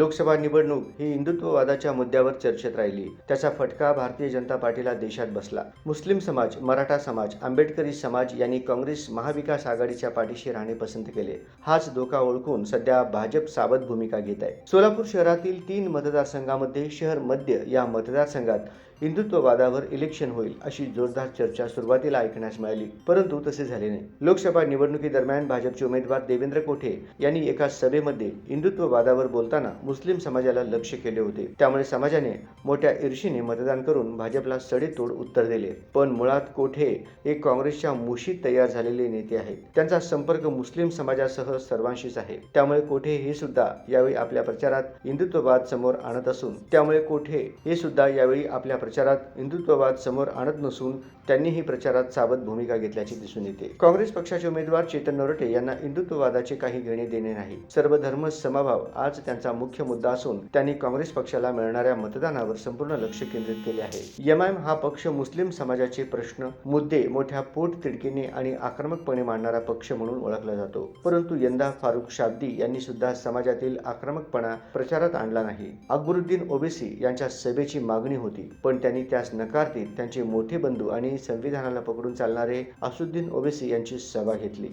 लोकसभा निवडणूक ही हिंदुत्ववादाच्या मुद्द्यावर चर्चेत राहिली. त्याचा फटका भारतीय जनता पार्टीला देशात बसला. मुस्लिम समाज मराठा समाज आंबेडकरी समाज यांनी काँग्रेस महाविकास आघाडीच्या पाठीशी राहणे पसंत केले. हाच धोका ओळखून सध्या भाजप सावध भूमिका घेत आहे. सोलापूर शहरातील तीन मतदारसंघामध्ये शहर मध्य या मतदारसंघात हिंदुत्ववादावर इलेक्शन होईल अशी जोरदार चर्चा सुरुवातीला ऐकण्यास मिळाली. परंतु तसे झाले नाही. लोकसभा निवडणुकीदरम्यान भाजपचे उमेदवार देवेंद्र कोठे यांनी एका सभेमध्ये हिंदुत्ववादावर बोलताना मुस्लिम समाजाला लक्ष केले होते. त्यामुळे समाजाने मोठ्या ईर्षीने मतदान करून भाजपला सडेतोड उत्तर दिले. पण मुळात कोठे हे काँग्रेसच्या मुशीत तयार झालेले नेते आहेत. त्यांचा संपर्क मुस्लिम समाजासह सर्वांशीच आहे. त्यामुळे कोठे हे सुद्धा यावेळी आपल्या प्रचारात हिंदुत्ववाद समोर आणत असून त्यामुळे कोठे हे सुद्धा यावेळी आपल्या प्रचारात हिंदुत्ववाद समोर आणत नसून त्यांनीही प्रचारात सावध भूमिका घेतल्याचे दिसून येते. काँग्रेस पक्षाचे उमेदवार चेतन नरोटे यांना हिंदुत्ववादाचे काही घेणे देणे नाही. सर्व धर्म समभाव आज त्यांचा मुख्य मुद्दा असून त्यांनी काँग्रेस पक्षाला मिळणाऱ्या मतदानावर संपूर्ण लक्ष केंद्रित केले आहे. एमआयएम हा पक्ष मुस्लिम समाजाचे प्रश्न मुद्दे मोठ्या पोट तिडकीने आणि आक्रमकपणे मांडणारा पक्ष म्हणून ओळखला जातो. परंतु यंदा फारुख शाब्दी यांनी सुद्धा समाजातील आक्रमकपणा प्रचारात आणला नाही. अकबरुद्दीन ओबीसी यांच्या सभेची मागणी होती पण त्यांनी त्यास नकार देत त्यांचे मोठे बंधू आणि संविधानाला पकडून चालणारे असुद्दीन ओवेसी यांची सभा घेतली.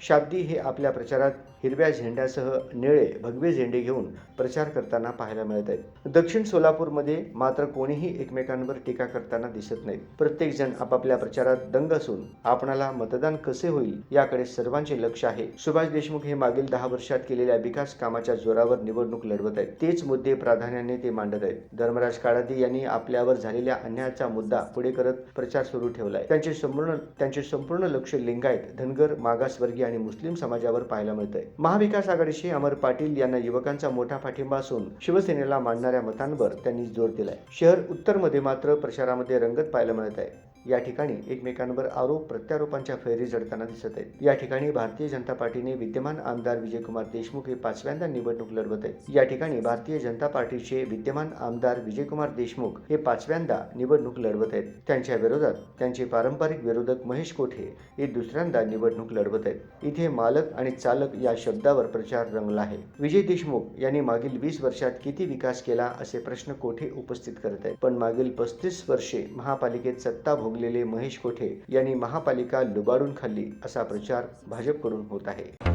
शाब्दी हे आपल्या प्रचारात हिरव्या झेंड्यासह निळे भगवे झेंडे घेऊन प्रचार करताना पाहायला मिळत आहेत. दक्षिण सोलापूरमध्ये मात्र कोणीही एकमेकांवर टीका करताना दिसत नाहीत. प्रत्येक जण आपापल्या प्रचारात दंग असून आपणाला मतदान कसे होईल याकडे सर्वांचे लक्ष आहे. सुभाष देशमुख हे मागील दहा वर्षात केलेल्या विकास कामाच्या जोरावर निवडणूक लढवत आहेत. तेच मुद्दे प्राधान्याने ते मांडत आहेत. धर्मराज काळादी यांनी आपल्यावर झालेल्या अन्यायाचा मुद्दा पुढे करत प्रचार सुरू ठेवलाय. त्यांचे संपूर्ण त्यांचे संपूर्ण लक्ष लिंगायत धनगर मागासवर्गीय आणि मुस्लिम समाजावर पाहायला मिळत आहे महाविकास आघाडीशी अमर पाटील यांना युवकांचा मोठा पाठिंबा असून शिवसेनेला मांडणाऱ्या मतांवर त्यांनी जोर दिलाय. शहर उत्तरमध्ये मात्र प्रचारामध्ये रंगत पाहायला मिळत आहे. या ठिकाणी एकमेकांवर आरोप प्रत्यारोपांच्या फैरी जडताना दिसत आहेत. या ठिकाणी भारतीय जनता पार्टीने विद्यमान आमदार विजयकुमार देशमुख हे पाचव्यांदा निवडणूक लढवत आहेत. या ठिकाणी भारतीय जनता पार्टीचे विद्यमान आमदार विजयकुमार देशमुख हे पाचव्यांदा निवडणूक लढवत आहेत. त्यांच्या विरोधात त्यांचे पारंपरिक विरोधक महेश कोठे हे दुसऱ्यांदा निवडणूक लढवत आहेत. इथे मालक आणि चालक या शब्दावर प्रचार रंगला आहे. विजय देशमुख यांनी मागील वीस वर्षात किती विकास केला असे प्रश्न कोठे उपस्थित करत आहेत? पण मागील पस्तीस वर्षे महापालिकेत सत्ता भोगलेले महेश कोठे यांनी महापालिका लुबाडून खाल्ली असा प्रचार भाजपकडून होत आहे.